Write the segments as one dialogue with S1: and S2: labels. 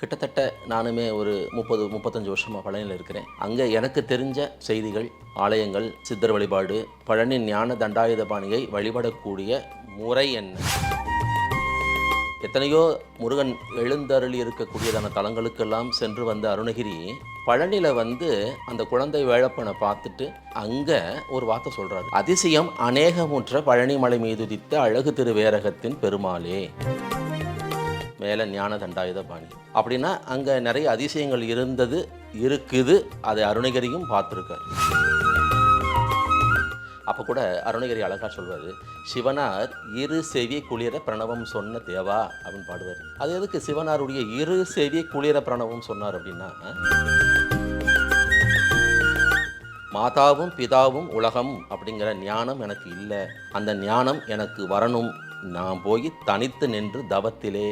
S1: கிட்டத்தட்ட நானுமே ஒரு முப்பது முப்பத்தஞ்சு வருஷமாக பழனியில் இருக்கிறேன். அங்கே எனக்கு தெரிஞ்ச செய்திகள் ஆலயங்கள் சித்தர் வழிபாடு பழனி ஞான தண்டாயுதபாணியை வழிபடக்கூடிய முறை என்ன? எத்தனையோ முருகன் எழுந்தருளி இருக்கக்கூடியதான தலங்களுக்கெல்லாம் சென்று வந்த அருணகிரி பழனியில் வந்து அந்த குழந்தை வேழப்பனை பார்த்துட்டு அங்கே ஒரு வார்த்தை சொல்கிறாரு அதிசயம் அநேகமுற்ற பழனிமலை மீதுதித்த அழகு திருவேரகத்தின் பெருமாளே. மேலே ஞான தண்டாயுத பாணி அப்படின்னா அங்கே நிறைய அதிசயங்கள் இருந்தது இருக்குது. அதை அருணகிரியும் பார்த்துருக்கார். அப்போ கூட அருணகிரி அழகா சொல்வார் சிவனார் இரு செவி குளிர பிரணவம் சொன்ன தேவா அப்படின்னு பாடுவார். அது எதுக்கு? சிவனாருடைய இரு செவி குளிர பிரணவம் சொன்னார் அப்படின்னா மாதாவும் பிதாவும் உலகம் அப்படிங்கிற ஞானம் எனக்கு இல்லை. அந்த ஞானம் எனக்கு வரணும். நான் போய் தனித்து நின்று தவத்திலே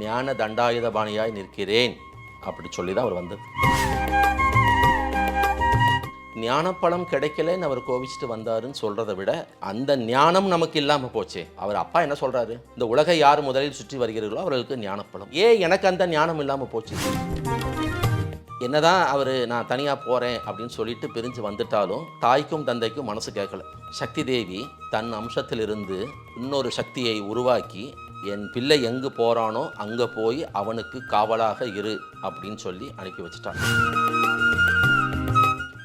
S1: ஞான தண்டாயுதபாணியாய் நிற்கிறேன். அப்படி சொல்லி தான் அவர் வந்தது. ஞானப்பழம் கிடைக்கலன்னு அவர் கோபிச்சுட்டு வந்தாருன்னு சொல்கிறத விட அந்த ஞானம் நமக்கு இல்லாமல் போச்சே. அவர் அப்பா என்ன சொல்கிறாரு இந்த உலகை யார் முதலில் சுற்றி வருகிறீர்களோ அவர்களுக்கு ஞானப்பழம். ஏன் எனக்கு அந்த ஞானம் இல்லாமல் போச்சு? என்னதான் அவர் நான் தனியாக போகிறேன் அப்படின்னு சொல்லிட்டு பிரிஞ்சு வந்துட்டாலும் தாய்க்கும் தந்தைக்கும் மனசு கேட்கல. சக்தி தேவி தன் அம்சத்திலிருந்து இன்னொரு சக்தியை உருவாக்கி என் பிள்ளை எங்கு போகிறானோ அங்கே போய் அவனுக்கு காவலாக இரு அப்படின்னு சொல்லி அனுப்பி வச்சிட்டான்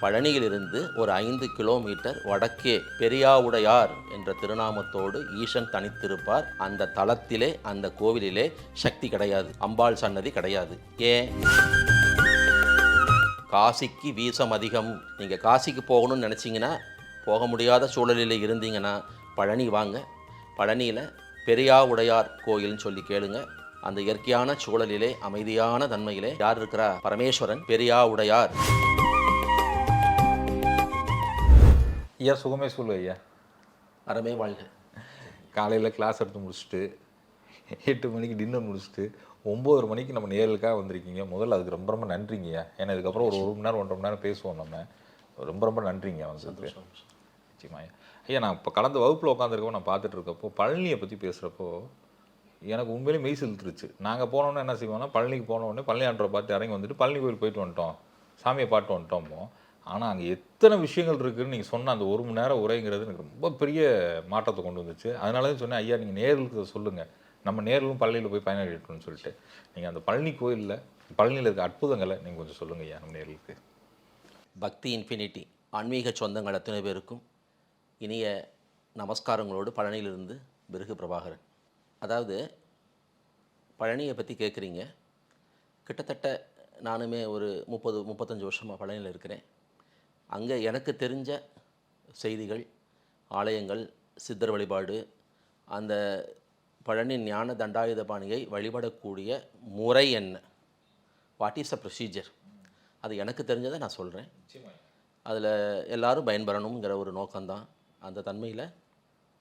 S1: பழனியிலிருந்து ஒரு ஐந்து கிலோமீட்டர் வடக்கே பெரியாவுடையார் என்ற திருநாமத்தோடு ஈசன் தனித்திருப்பார். அந்த தலத்திலே அந்த கோவிலிலே சக்தி கிடையாது. அம்பாள் சன்னதி கிடையாது. ஏன்? காசிக்கு வீசம் அதிகம். நீங்கள் காசிக்கு போகணும்னு நினச்சிங்கன்னா போக முடியாத சூழலில் இருந்தீங்கன்னா பழனி வாங்க. பழனியில் பெரியா உடையார் கோயில்னு சொல்லி கேளுங்க. அந்த இயற்கையான சூழலிலே அமைதியான தன்மையிலே யார் இருக்கிறா? பரமேஸ்வரன் பெரியா உடையார்
S2: ஐயா சுகமே சொல்லு ஐயா.
S1: அறமே வாழ்க.
S2: காலையில் கிளாஸ் எடுத்து முடிச்சுட்டு எட்டு மணிக்கு டின்னர் முடிச்சுட்டு ஒம்பது மணிக்கு நம்ம நேரலுக்காக வந்திருக்கீங்க. முதல்ல அதுக்கு ரொம்ப ரொம்ப நன்றிங்கய்யா ஏன்னா இதுக்கப்புறம் ஒரு ஒரு மணி நேரம் ஒன்றரை மணி நேரம் பேசுவோம் நம்ம. ரொம்ப ரொம்ப நன்றிங்க வந்ததுக்கு நிச்சயமா ஐயா நான் இப்போ கடந்த வகுப்பில் உட்காந்துருக்கப்போ நான் பார்த்துட்டு இருக்கப்போ பழனியை பற்றி பேசுகிறப்போ எனக்கு உண்மையிலேயே மெய் செலுத்துருச்சு நாங்கள் போனோன்னே என்ன செய்வோம்னா பழனிக்கு போன உடனே பழனி ஆண்டரை பார்த்து இறங்கி வந்துட்டு பழனி கோயில் போயிட்டு வந்துட்டோம். சாமியை பாட்டு வந்துட்டோமோ? ஆனால் அங்கே எத்தனை விஷயங்கள் இருக்குதுன்னு நீங்கள் சொன்ன அந்த ஒரு மணி நேரம் உரைங்கிறது எனக்கு ரொம்ப பெரிய மாற்றத்தை கொண்டு வந்துச்சு. அதனால தான் சொன்னேன் ஐயா நீங்கள் நேர்களுக்கு சொல்லுங்கள் நம்ம நேரிலும் பழனியில் போய் பயனளிக்கணும்னு சொல்லிட்டு. நீங்கள் அந்த பழனி கோயிலில் பழனியில் இருக்க அற்புதங்களை நீங்கள் கொஞ்சம் சொல்லுங்கள் ஐயா நம்ம நேர்களுக்கு.
S1: பக்தி இன்ஃபினிட்டி ஆன்மீக சொந்தங்கள் அத்தனை பேருக்கும். இனிய நமஸ்காரங்களோடு பழனியிலிருந்து பிருகு பிரபாகரன். அதாவது பழனியை பற்றி கேட்குறீங்க கிட்டத்தட்ட நானுமே ஒரு முப்பது முப்பத்தஞ்சு வருஷமாக பழனியில் இருக்கிறேன். அங்கே எனக்கு தெரிஞ்ச செய்திகள் ஆலயங்கள் சித்தர் வழிபாடு அந்த பழனி ஞான தண்டாயுதபாணியை வழிபடக்கூடிய முறை என்ன? வாட் இஸ் அ ப்ரொசீஜர் அது எனக்கு தெரிஞ்சதை நான் சொல்கிறேன் அதில் எல்லாரும் பயன்பெறணுங்கிற ஒரு நோக்கம்தான். அந்த தன்மையில்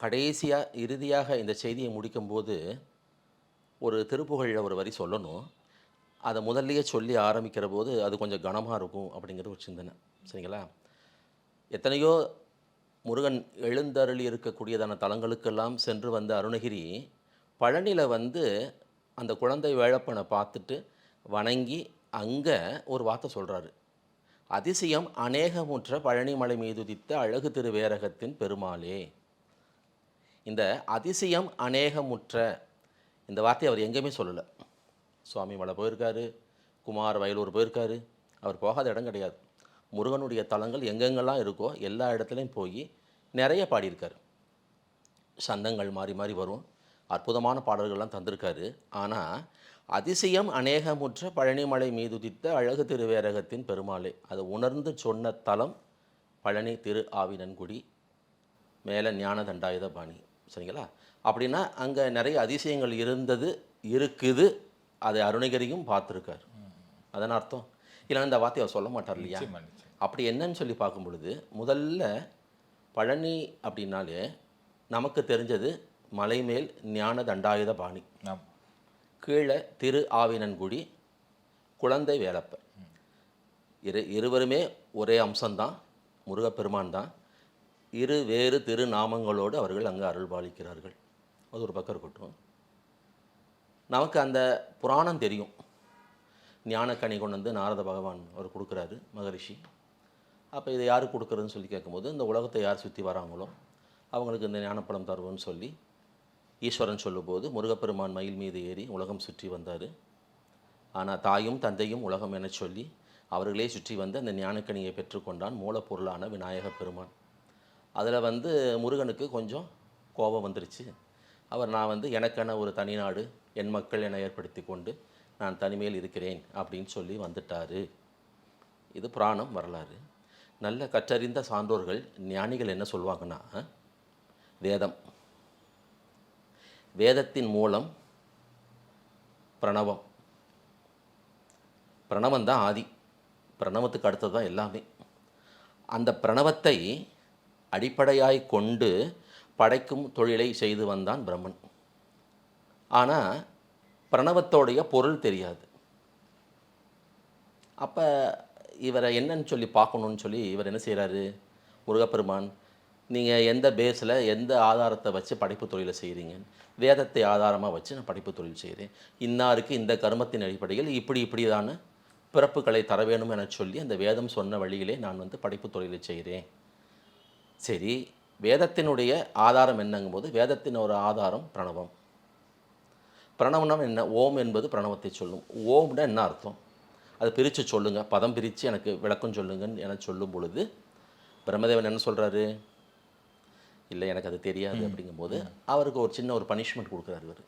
S1: கடைசியாக இறுதியாக இந்த செய்தியை முடிக்கும்போது ஒரு திருப்புகழில் ஒரு வரி சொல்லணும். அதை முதல்லையே சொல்லி ஆரம்பிக்கிற போது அது கொஞ்சம் கனமாக இருக்கும் அப்படிங்கிறது ஒரு சிந்தனை. சரிங்களா? எத்தனையோ முருகன் எழுந்தருளி இருக்கக்கூடியதான தலங்களுக்கெல்லாம் சென்று வந்த அருணகிரி பழனியில் வந்து அந்த குழந்தை வேழப்பனை பார்த்துட்டு வணங்கி அங்கே ஒரு வார்த்தை சொல்கிறாரு அதிசயம் அநேகமுற்ற பழனிமலை மீதுதித்த அழகு திருவேரகத்தின் பெருமாளே. இந்த அதிசயம் அநேகமுற்ற இந்த வார்த்தையை அவர் எங்கேயுமே சொல்லலை. சுவாமி மலை போயிருக்காரு குமார் வயலூர் போயிருக்காரு அவர் போகாத இடம் கிடையாது. முருகனுடைய தலங்கள் எங்கெங்கெல்லாம் இருக்கோ எல்லா இடத்துலையும் போய் நிறைய பாடியிருக்கார். சந்தங்கள் மாறி மாறி வரும். அற்புதமான பாடல்கள்லாம் தந்திருக்காரு. ஆனால் அதிசயம் அநேகமுற்ற பழனிமலை மீதுதித்த அழகு திருவேரகத்தின் பெருமாளே. அதை உணர்ந்து சொன்ன தலம் பழனி திரு ஆவினன்குடி மேலே ஞான தண்டாயுத பாணி. சரிங்களா? அப்படின்னா அங்கே நிறைய அதிசயங்கள் இருந்தது இருக்குது. அதை அருணகிரியும் பார்த்துருக்கார். அதன் அர்த்தம்? இல்லைன்னா இந்த வார்த்தையை அவர் சொல்ல மாட்டார் இல்லையா. அப்படி என்னன்னு சொல்லி பார்க்கும் பொழுது முதல்ல பழனி அப்படின்னாலே நமக்கு தெரிஞ்சது மலைமேல் ஞான தண்டாயுத பாணி கீழே திரு ஆவினன்குடி குழந்தை வேலப்பர். இரு இருவருமே ஒரே அம்சம்தான் முருகப்பெருமான் தான். இரு வேறு திருநாமங்களோடு அவர்கள் அங்கு அருள்பாலிக்கிறார்கள் அது ஒரு பக்கம் இருக்கட்டும். நமக்கு அந்த புராணம் தெரியும். ஞானக்கனி கொண்டு வந்து நாரத பகவான் அவர் கொடுக்குறாரு மகரிஷி. அப்போ இதை யார் கொடுக்குறதுன்னு சொல்லி கேட்கும்போது இந்த உலகத்தை யார் சுற்றி வராங்களோ அவங்களுக்கு இந்த ஞானப்படம் தருவோம்னு சொல்லி ஈஸ்வரன் சொல்லும்போது முருகப்பெருமான் மயில் மீது ஏறி உலகம் சுற்றி வந்தார். ஆனால் தாயும் தந்தையும் உலகம் என சொல்லி அவர்களே சுற்றி வந்து அந்த ஞானக்கணியை பெற்றுக்கொண்டான் மூலப்பொருளான விநாயகப் பெருமான். அதில் வந்து முருகனுக்கு கொஞ்சம் கோபம் வந்துருச்சு. அவர் நான் வந்து எனக்கென ஒரு தனிநாடு என் மக்கள் என ஏற்படுத்தி கொண்டு நான் தனிமையில் இருக்கிறேன் அப்படின்னு சொல்லி வந்துட்டார். இது புராணம் வரலாறு. நல்ல கற்றறிந்த சான்றோர்கள் ஞானிகள் என்ன சொல்லுவாங்கன்னா வேதம். வேதத்தின் மூலம் பிரணவம். பிரணவம் தான் ஆதி. பிரணவத்துக்கு அடுத்தது தான் எல்லாமே. அந்த பிரணவத்தை அடிப்படையாய் கொண்டு படைக்கும் தொழிலை செய்து வந்தான் பிரம்மன். ஆனால் பிரணவத்தோடைய பொருள் தெரியாது. அப்போ இவரை என்னன்னு சொல்லி பார்க்கணுன்னு சொல்லி இவர் என்ன செய்கிறாரு முருகப்பெருமான் நீங்கள் எந்த பேஸில் எந்த ஆதாரத்தை வச்சு படைப்பு தொழிலை செய்கிறீங்க வேதத்தை ஆதாரமாக வச்சு நான் படைப்பு தொழில் செய்கிறேன் இன்னாருக்கு இந்த கர்மத்தின் அடிப்படையில் இப்படி இப்படிதான பிறப்புகளை தர வேணும் என சொல்லி அந்த வேதம் சொன்ன வழியிலே நான் வந்து படைப்பு தொழிலை செய்கிறேன் சரி வேதத்தினுடைய ஆதாரம் என்னங்கும்போது வேதத்தின் ஒரு ஆதாரம் பிரணவம். பிரணவம்னா என்ன? ஓம் என்பது பிரணவத்தை சொல்லும். ஓம்னா என்ன அர்த்தம்? அதை பிரித்து சொல்லுங்கள் பதம் பிரித்து எனக்கு விளக்கம் சொல்லுங்கன்னு என சொல்லும் பொழுது பிரம்மதேவன் என்ன சொல்கிறாரு இல்லை எனக்கு அது தெரியாது அப்படிங்கும்போது அவருக்கு ஒரு சின்ன ஒரு பனிஷ்மெண்ட் கொடுக்குறாரு இவர்.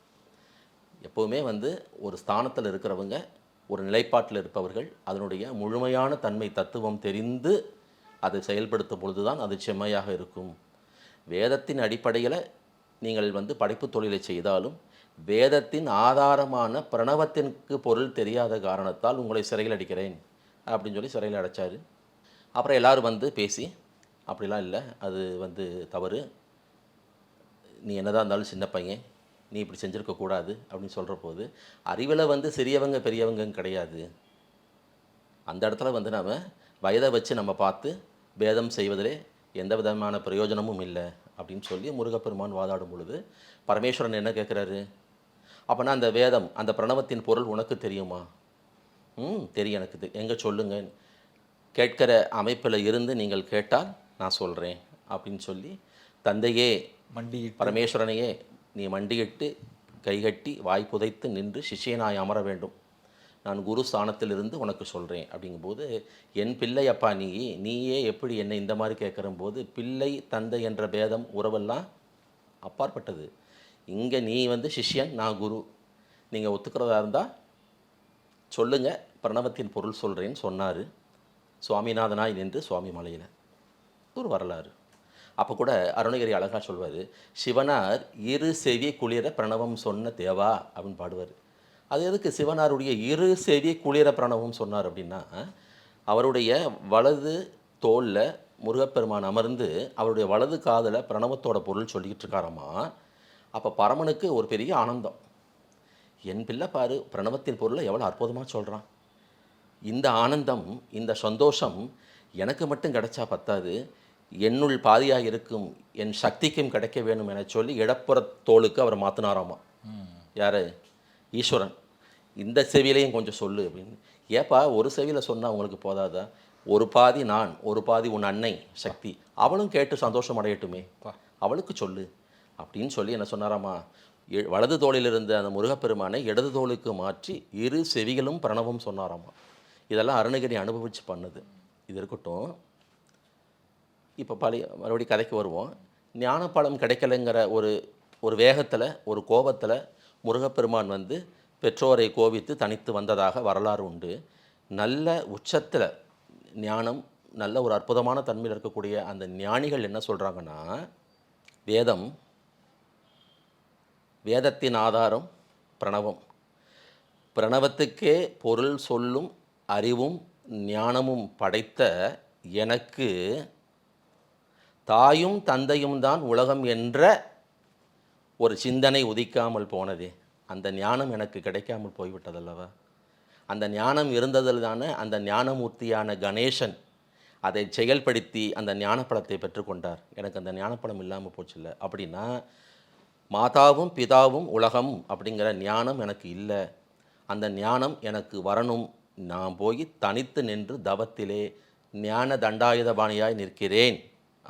S1: எப்போவுமே வந்து ஒரு ஸ்தானத்தில் இருக்கிறவங்க ஒரு நிலைப்பாட்டில் இருப்பவர்கள் அதனுடைய முழுமையான தன்மை தத்துவம் தெரிந்து அதை செயல்படுத்தும் பொழுது தான் அது செம்மையாக இருக்கும். வேதத்தின் அடிப்படையில் நீங்கள் வந்து படைப்பு தொழிலை செய்தாலும் வேதத்தின் ஆதாரமான பிரணவத்திற்கு பொருள் தெரியாத காரணத்தால் உங்களை சிறையில் அடிக்கிறேன் அப்படின்னு சொல்லி சிறையில் அடைச்சாரு. அப்புறம் எல்லாரும் வந்து பேசி அப்படிலாம் இல்லை. அது வந்து தவறு. நீ என்னதான் இருந்தாலும் சின்ன பையன் நீ இப்படி செஞ்சுருக்கக்கூடாது அப்படின்னு சொல்கிற போது அறிவில் வந்து சிறியவங்க பெரியவங்கன்னு கிடையாது. அந்த இடத்துல வந்து நாம் வயதை வச்சு நம்ம பார்த்து பேதம் செய்வதிலே எந்த விதமான பிரயோஜனமும் இல்லை அப்படின்னு சொல்லி முருகப்பெருமான் வாதாடும் பொழுது பரமேஸ்வரன் என்ன கேட்குறாரு? அப்போனா அந்த வேதம் அந்த பிரணவத்தின் பொருள் உனக்கு தெரியுமா? ம் தெரியும் எனக்கு. எங்கே சொல்லுங்க? கேட்கிற அமைப்பில் இருந்து நீங்கள் கேட்டால் நான் சொல்கிறேன் அப்படின்னு சொல்லி தந்தையே
S2: மண்டி
S1: பரமேஸ்வரனையே நீ மண்டியிட்டு கைகட்டி வாய் புதைத்து நின்று சிஷ்யனாய் அமர வேண்டும். நான் குரு ஸ்தானத்திலிருந்து உனக்கு சொல்கிறேன் அப்படிங்கும்போது என் பிள்ளை அப்பா நீ நீயே எப்படி என்னை இந்த மாதிரி கேட்குற போது பிள்ளை தந்தை என்ற பேதம் உறவெல்லாம் அப்பாற்பட்டது. இங்கே நீ வந்து சிஷ்யன் நான் குரு. நீங்கள் ஒத்துக்கிறதா இருந்தால் சொல்லுங்க. பிரணவத்தின் பொருள் சொல்கிறேன்னு சொன்னார். சுவாமிநாதனாய் நின்று சுவாமி மலையில். ஒரு வரலாறு. அப்போ கூட அருணகிரி அழகா சொல்வார் சிவனார் இரு செவி குளிர பிரணவம் சொன்ன தேவா அப்படின்னு பாடுவார். அது எதுக்கு? சிவனாருடைய இரு செவி குளிர பிரணவம் சொன்னார் அப்படின்னா அவருடைய வலது தோளில் முருகப்பெருமான் அமர்ந்து அவருடைய வலது காதில் பிரணவத்தோட பொருள் சொல்லிக்கிட்டு இருக்காராமா அப்போ பரமனுக்கு ஒரு பெரிய ஆனந்தம். என் பிள்ளை பாரு பிரணவத்தின் பொருளை எவ்வளோ அற்புதமாக சொல்கிறான் இந்த ஆனந்தம் இந்த சந்தோஷம் எனக்கு மட்டும் கிடைச்சா பத்தாது. என்னுள் பாதியாக இருக்கும் என் சக்திக்கும் கிடைக்க வேணும் என சொல்லி இடப்புற தோளுக்கு அவர் மாற்றினாராமா யார்? ஈஸ்வரன். இந்த செவியிலையும் கொஞ்சம் சொல்லு அப்படின்னு. ஏப்பா ஒரு செவியில் சொன்னால் உங்களுக்கு போதாதா? ஒரு பாதி நான் ஒரு பாதி உன் அன்னை சக்தி. அவளும் கேட்டு சந்தோஷம் அடையட்டுமே. அவளுக்கு சொல்லு. அப்படின்னு சொல்லி என்ன சொன்னாராமா? வலது தோளில் இருந்த அந்த முருகப்பெருமானை இடது தோளுக்கு மாற்றி இரு செவிகளும் பிரணவம் சொன்னாராமா? இதெல்லாம் அருணகிரி அனுபவிச்சு பண்ணது. இது இருக்கட்டும். இப்போ பழைய மறுபடியும் கதைக்கு வருவோம். ஞானப்பழம் கிடைக்கலைங்கிற ஒரு ஒரு வேகத்தில் ஒரு கோபத்தில் முருகப்பெருமான் வந்து பெற்றோரை கோபித்து தனித்து வந்ததாக வரலாறு உண்டு. நல்ல உச்சத்தில் ஞானம் நல்ல ஒரு அற்புதமான தன்மையில் இருக்கக்கூடிய அந்த ஞானிகள் என்ன சொல்கிறாங்கன்னா வேதம் வேதத்தின் ஆதாரம் பிரணவம். பிரணவத்துக்கே பொருள் சொல்லும் அறிவும் ஞானமும் படைத்த எனக்கு தாயும் தந்தையும் தான் உலகம் என்ற ஒரு சிந்தனை உதிக்காமல் போனதே. அந்த ஞானம் எனக்கு கிடைக்காமல் போய்விட்டதல்லவா? அந்த ஞானம் இருந்ததில் தானே அந்த ஞானமூர்த்தியான கணேசன் அதை செயல்படுத்தி அந்த ஞானப்பழத்தை பெற்றுக்கொண்டார். எனக்கு அந்த ஞானப்பழம் இல்லாமல் போச்சுல்ல. அப்படின்னா மாதாவும் பிதாவும் உலகம் அப்படிங்கிற ஞானம் எனக்கு இல்லை. அந்த ஞானம் எனக்கு வரணும். நான் போய் தனித்து நின்று தவத்திலே ஞான தண்டாயுதபாணியாய் நிற்கிறேன்.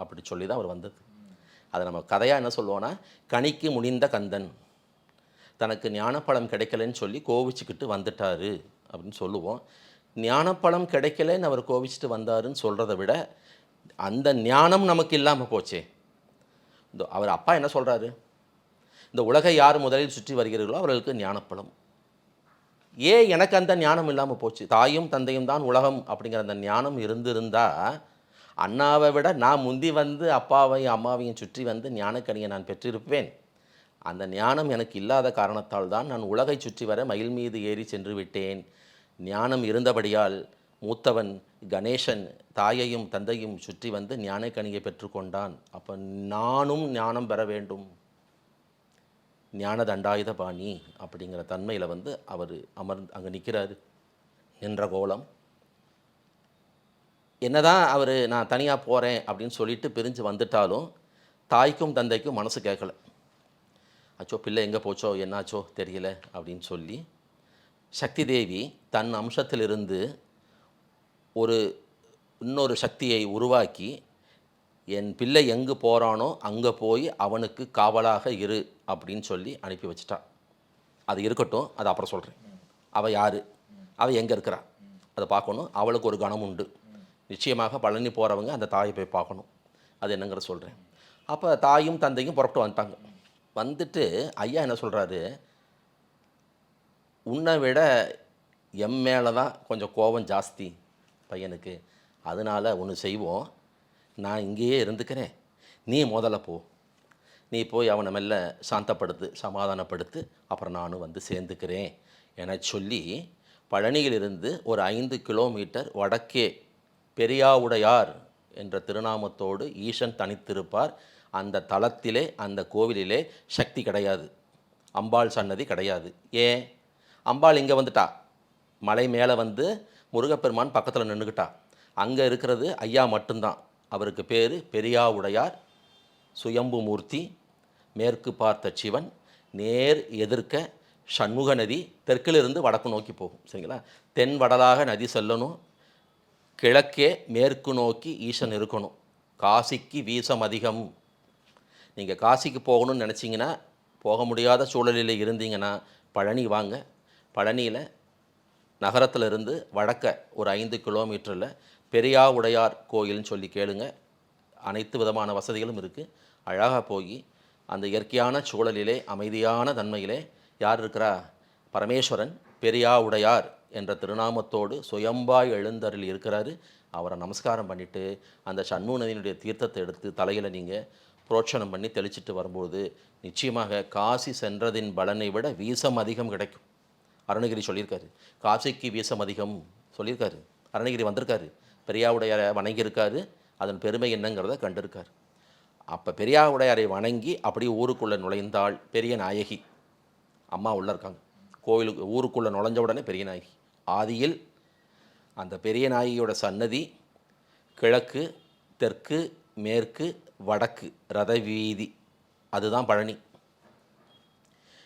S1: அப்படி சொல்லி தான் அவர் வந்தது. அதை நம்ம கதையாக என்ன சொல்லுவோன்னா கனிக்கு முடிந்த கந்தன். தனக்கு ஞானப்பழம் கிடைக்கலன்னு சொல்லி கோவிச்சுக்கிட்டு வந்துட்டாரு அப்படின்னு சொல்லுவோம். ஞானப்பழம் கிடைக்கலன்னு அவர் கோவிச்சுட்டு வந்தாருன்னு சொல்கிறத விட அந்த ஞானம் நமக்கு இல்லாமல் போச்சே. இந்த அவர் அப்பா என்ன சொல்கிறாரு இந்த உலகை யார் முதலில் சுற்றி வருகிறீர்களோ அவர்களுக்கு ஞானப்பழம். ஏன் எனக்கு அந்த ஞானம் இல்லாமல் போச்சு? தாயும் தந்தையும் தான் உலகம் அப்படிங்கிற அந்த ஞானம் இருந்திருந்தால் அண்ணாவை விட நான் முந்தி வந்து அப்பாவையும் அம்மாவையும் சுற்றி வந்து ஞானக்கனியை நான் பெற்றிருப்பேன். அந்த ஞானம் எனக்கு இல்லாத காரணத்தால் தான் நான் உலகை சுற்றி வர மயில் மீது ஏறி சென்று விட்டேன். ஞானம் இருந்தபடியால் மூத்தவன் கணேசன் தாயையும் தந்தையும் சுற்றி வந்து ஞானக்கனியை பெற்றுக்கொண்டான். அப்போ நானும் ஞானம் பெற வேண்டும். ஞான தண்டாயுத பாணி அப்படிங்கிற தன்மையில் வந்து அவர் அமர்ந்து அங்கே நிற்கிறார் நின்ற கோலம். என்னதான் அவர் நான் தனியாக போகிறேன் அப்படின்னு சொல்லிட்டு பிரிஞ்சு வந்துட்டாலும் தாய்க்கும் தந்தைக்கும் மனசு கேட்கல. அச்சோ பிள்ளை எங்கே போச்சோ என்னாச்சோ தெரியல அப்படின்னு சொல்லி சக்தி தேவி தன் அம்சத்திலிருந்து ஒரு இன்னொரு சக்தியை உருவாக்கி என் பிள்ளை எங்கே போகிறானோ அங்கே போய் அவனுக்கு காவலாக இரு அப்படின்னு சொல்லி அனுப்பி வச்சிட்டா. அது இருக்கட்டும் அது அப்புறம் சொல்கிறேன் அவள் யார்? அவள் எங்கே இருக்கிறா? அதை பார்க்கணும். அவளுக்கு ஒரு கணம் உண்டு. நிச்சயமாக பழனி போகிறவங்க அந்த தாயை போய் பார்க்கணும். அது என்னங்கிற சொல்கிறேன் அப்போ தாயும் தந்தையும் புறப்பட்டு வந்துட்டாங்க. வந்துட்டு ஐயா என்ன சொல்கிறாரு உன்னை விட எம் மேலே தான் கொஞ்சம் கோபம் ஜாஸ்தி பையனுக்கு. அதனால் ஒன்று செய்வோம். நான் இங்கேயே இருந்துக்கிறேன். நீ முதல்ல போ. நீ போய் அவனை மெல்ல சாந்தப்படுத்து சமாதானப்படுத்து அப்புறம் நானும் வந்து சேர்ந்துக்கிறேன். என சொல்லி பழனியிலிருந்து ஒரு ஐந்து கிலோமீட்டர் வடக்கே பெரியாவுடையார் என்ற திருநாமத்தோடு ஈசன் தனித்திருப்பார். அந்த தலத்திலே அந்த கோவிலிலே சக்தி கிடையாது. அம்பாள் சன்னதி கிடையாது. ஏன்? அம்பாள் இங்கே வந்துட்டா. மலை மேலே வந்து முருகப்பெருமான் பக்கத்தில் நின்றுக்கிட்டா அங்கே இருக்கிறது ஐயா மட்டும்தான். அவருக்கு பேர் பெரியாவுடையார். சுயம்பு மூர்த்தி மேற்கு பார்த்த சிவன் நேர் எதிர்க்க சண்முக நதி தெற்கிலிருந்து வடக்கு நோக்கி போகும். சரிங்களா? தென் வடலாக நதி செல்லணும். கிழக்கே மேற்கு நோக்கி ஈசன் இருக்கணும். காசிக்கு வீசம் அதிகம். நீங்கள் காசிக்கு போகணும்னு நினச்சிங்கன்னா போக முடியாத சூழலில் இருந்தீங்கன்னா பழனி வாங்க. பழனியில் நகரத்தில் இருந்து வடக்க ஒரு ஐந்து கிலோமீட்டரில் பெரியா உடையார் கோயில்னு சொல்லி கேளுங்க. அனைத்து விதமான வசதிகளும் இருக்குது அழகாக போய் அந்த இயற்கையான சூழலிலே அமைதியான தன்மையிலே யார் இருக்கிறா? பரமேஸ்வரன் பெரியா உடையார் என்ற திருநாமத்தோடு சுயம்பாய் எழுந்தரில் இருக்கிறாரு. அவரை நமஸ்காரம் பண்ணிவிட்டு அந்த சண்முக நதியினுடைய தீர்த்தத்தை எடுத்து தலையில் நீங்கள் புரோட்சணம் பண்ணி தெளிச்சிட்டு வரும்போது நிச்சயமாக காசி சென்றதின் பலனை விட வீசம் அதிகம் கிடைக்கும். அருணகிரி சொல்லியிருக்காரு. காசிக்கு வீசம் அதிகம் சொல்லியிருக்காரு. அருணகிரி வந்திருக்காரு. பெரியாவுடையாரை வணங்கியிருக்காரு. அதன் பெருமை என்னங்கிறத கண்டிருக்கார். அப்போ பெரியாவுடையாரை வணங்கி அப்படியே ஊருக்குள்ளே நுழைந்தாள் பெரிய நாயகி. அம்மா உள்ளே இருக்காங்க. கோவிலுக்கு ஊருக்குள்ளே நுழைஞ்ச உடனே பெரிய நாயகி. ஆதியில் அந்த பெரிய நாயகியோட சன்னதி கிழக்கு தெற்கு மேற்கு வடக்கு ரத வீதி அதுதான் பழனி.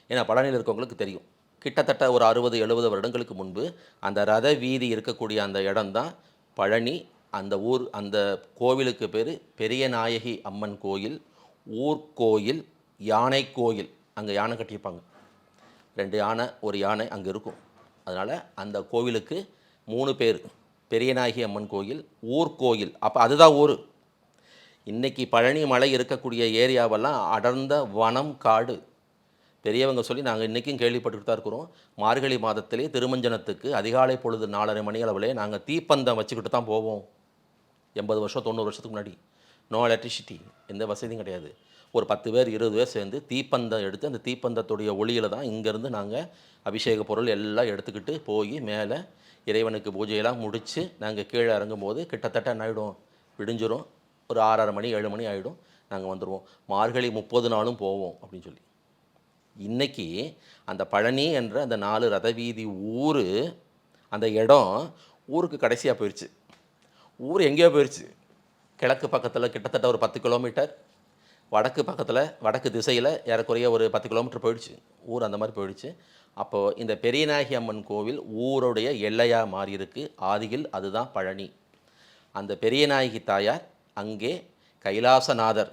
S1: ஏன்னா பழனியில் இருக்கவங்களுக்கு தெரியும். கிட்டத்தட்ட ஒரு அறுபது எழுபது வருடங்களுக்கு முன்பு அந்த ரத வீதி இருக்கக்கூடிய அந்த இடம்தான் பழனி. அந்த ஊர் அந்த கோவிலுக்கு பேர் பெரிய நாயகி அம்மன் கோயில் ஊர்கோயில் யானை கோயில். அங்கே யானை கட்டியிருப்பாங்க. ரெண்டு யானை ஒரு யானை அங்கே இருக்கும். அதனால் அந்த கோவிலுக்கு மூணு பேர். பெரியநாயகி அம்மன் கோயில் ஊர்கோயில் அப்போ அதுதான் ஊர். இன்றைக்கி பழனி மலை இருக்கக்கூடிய ஏரியாவெல்லாம் அடர்ந்த வனம் காடு. பெரியவங்க சொல்லி நாங்கள் இன்றைக்கும் கேள்விப்பட்டுக்கிட்டு தான் இருக்கிறோம். மார்கழி மாதத்திலே திருமஞ்சனத்துக்கு அதிகாலை பொழுது நாலரை மணி அளவிலே நாங்கள் தீப்பந்தம் வச்சுக்கிட்டு தான் போவோம். எண்பது வருஷம் தொண்ணூறு வருஷத்துக்கு முன்னாடி. நோ எலக்ட்ரிசிட்டி எந்த வசதியும் கிடையாது. ஒரு பத்து பேர் இருபது பேர் சேர்ந்து தீப்பந்தம் எடுத்து அந்த தீப்பந்தத்துடைய ஒளியில் தான் இங்கேருந்து நாங்கள் அபிஷேக பொருள் எல்லாம் எடுத்துக்கிட்டு போய் மேலே இறைவனுக்கு பூஜையெல்லாம் முடித்து நாங்கள் கீழே இறங்கும்போது கிட்டத்தட்ட என்ன ஆகிடும் விடிஞ்சிரும். ஒரு ஆறரை மணி ஏழு மணி ஆகிடும் நாங்கள் வந்துடுவோம் மார்கழி முப்பது நாளும் போவோம் அப்படின்னு சொல்லி. இன்னைக்கு அந்த பழனி என்ற அந்த நாலு ரத வீதி ஊர் அந்த இடம் ஊருக்கு கடைசியாக போயிடுச்சு ஊர் எங்கேயோ போயிடுச்சு கிழக்கு பக்கத்தில் கிட்டத்தட்ட ஒரு பத்து கிலோமீட்டர். வடக்கு பக்கத்தில் வடக்கு திசையில் ஏறக்குறைய ஒரு பத்து கிலோமீட்டர் போயிடுச்சு. ஊர் அந்த மாதிரி போயிடுச்சு. அப்போது இந்த பெரியநாயகி அம்மன் கோவில் ஊருடைய எல்லையாக மாறியிருக்கு ஆதியில் அதுதான் பழனி. அந்த பெரியநாயகி தாயார் அங்கே கைலாசநாதர்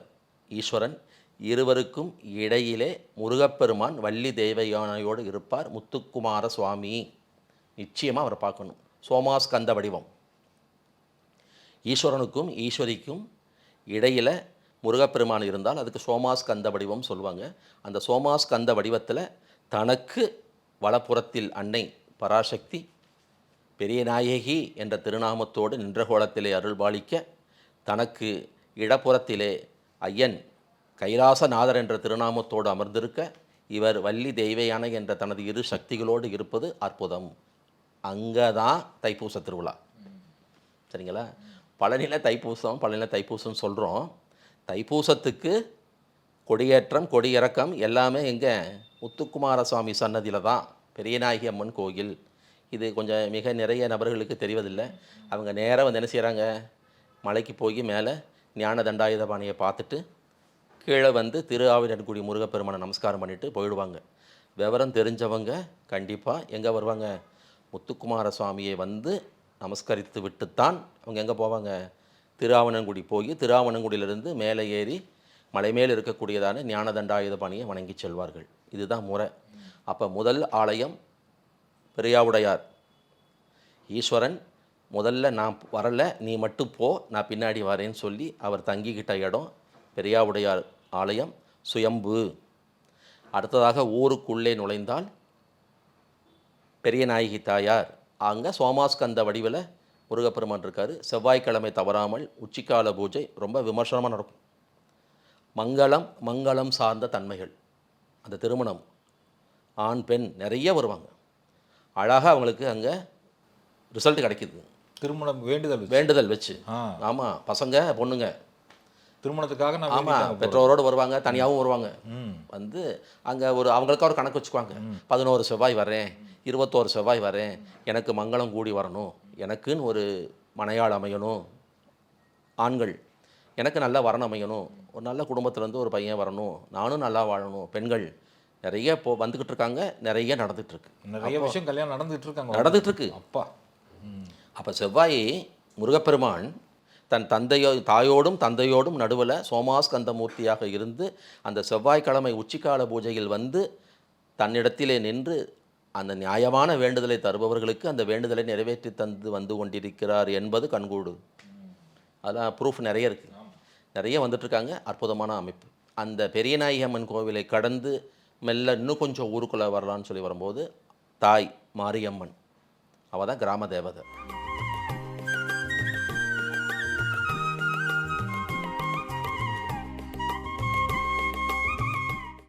S1: ஈஸ்வரன் இருவருக்கும் இடையிலே முருகப்பெருமான் வள்ளி தேவயானையோடு இருப்பார். முத்துக்குமார சுவாமி. நிச்சயமாக அவரை பார்க்கணும். சோமாஸ்கந்த வடிவம். ஈஸ்வரனுக்கும் ஈஸ்வரிக்கும் இடையில் முருகப்பெருமான் இருந்தால் அதுக்கு சோமாஸ்கந்த வடிவம் சொல்லுவாங்க. அந்த சோமாஸ்கந்த வடிவத்தில் தனக்கு வலப்புறத்தில் அன்னை பராசக்தி பெரிய நாயகி என்ற திருநாமத்தோடு நின்ற கோலத்திலே அருள்பாலிக்க தனக்கு இடப்புறத்திலே ஐயன் கைலாசநாதர் என்ற திருநாமத்தோடு அமர்ந்திருக்க இவர் வள்ளி தெய்வயானை என்ற தனது இரு சக்திகளோடு இருப்பது அற்புதம். அங்கே தான் தைப்பூச திருவிழா. சரிங்களா? பழனியில் தைப்பூசம் பழனியில் தைப்பூசம் சொல்கிறோம் தைப்பூசத்துக்கு கொடியேற்றம் கொடியிறக்கம் எல்லாமே எங்கே? முத்துக்குமார சுவாமி சன்னதியில் தான் பெரியநாயகி அம்மன் கோயில். இது கொஞ்சம் மிக நிறைய நபர்களுக்கு தெரிவதில்லை. அவங்க நேராக வந்து என்ன செய்கிறாங்க மலைக்கு போய் மேலே ஞான தண்டாயுதபாணியை பார்த்துட்டு கீழே வந்து திருஆவினன்குடி முருகப்பெருமானை நமஸ்காரம் பண்ணிட்டு போயிடுவாங்க. விவரம் தெரிஞ்சவங்க கண்டிப்பாக எங்கே வருவாங்க? முத்துக்குமார சுவாமியை வந்து நமஸ்கரித்து விட்டுத்தான் அவங்க எங்கே போவாங்க? திருஆவணங்குடி போய் திருஆவணங்குடியிலிருந்து மேலே ஏறி மலை மேல் இருக்கக்கூடியதான ஞானதண்டாயுதபாணியை வணங்கி செல்வார்கள். இதுதான் முறை. அப்போ முதல் ஆலயம் பெரியாவுடையார். ஈஸ்வரன் முதல்ல நான் வரல நீ மட்டும் போ நான் பின்னாடி வரேன்னு சொல்லி அவர் தங்கிக்கிட்ட இடம் பெரியாவுடையார் ஆலயம் சுயம்பு. அடுத்ததாக ஊருக்குள்ளே நுழைந்தால் பெரிய நாயகி தாயார். அங்கே சோமாஸ்கந்த வடிவில் முருகப்பெருமான் இருக்கார். செவ்வாய்க்கிழமை தவறாமல் உச்சிக்கால பூஜை ரொம்ப விமர்சனமாக நடக்கும். மங்களம் மங்களம் சார்ந்த தன்மைகள். அந்த திருமணம். ஆண் பெண் நிறைய வருவாங்க. அழகாக அவங்களுக்கு அங்கே ரிசல்ட் கிடைக்குது.
S2: திருமணம் வேண்டுதல்.
S1: வேண்டுதல் வச்சு. ஆமாம் பசங்க பொண்ணுங்க.
S2: திருமணத்துக்காக நான்
S1: ஆமாம். பெற்றோரோடு வருவாங்க தனியாகவும் வருவாங்க. வந்து அங்கே ஒரு அவங்களுக்கு ஒரு கணக்கு வச்சுக்குவாங்க. பதினோரு செவ்வாய் வரேன் இருபத்தோரு செவ்வாய் வரேன் எனக்கு மங்களம் கூடி வரணும். எனக்குன்னு ஒரு மனையாள் அமையணும். ஆண்கள் எனக்கு நல்ல வரன் அமையணும். ஒரு நல்ல குடும்பத்துலேருந்து ஒரு பையன் வரணும். நானும் நல்லா வாழணும். பெண்கள் நிறைய இப்போ வந்துக்கிட்டு இருக்காங்க. நிறைய நடந்துட்டு இருக்கு
S2: நிறைய விஷயம் கல்யாணம் நடந்துட்டு இருக்காங்க
S1: நடந்துட்டு இருக்கு
S2: அப்பா
S1: அப்போ செவ்வாய் முருகப்பெருமான் தன் தந்தையோ தாயோடும் தந்தையோடும் நடுவில் சோமாஸ்கந்தமூர்த்தியாக இருந்து அந்த செவ்வாய்க்கிழமை உச்சிக்கால பூஜையில் வந்து தன்னிடத்திலே நின்று அந்த நியாயமான வேண்டுதலை தருபவர்களுக்கு அந்த வேண்டுதலை நிறைவேற்றி தந்து வந்து கொண்டிருக்கிறார் என்பது கண்கூடு. அதான் ப்ரூஃப் நிறைய இருக்குது நிறைய வந்துட்டுருக்காங்க. அற்புதமான அமைப்பு. அந்த பெரியநாயகி அம்மன் கோவிலை கடந்து மெல்ல இன்னும் கொஞ்சம் ஊருக்குள்ளே வரலான்னு சொல்லி வரும்போது தாய் மாரியம்மன். அவள் தான் கிராம தேவதை.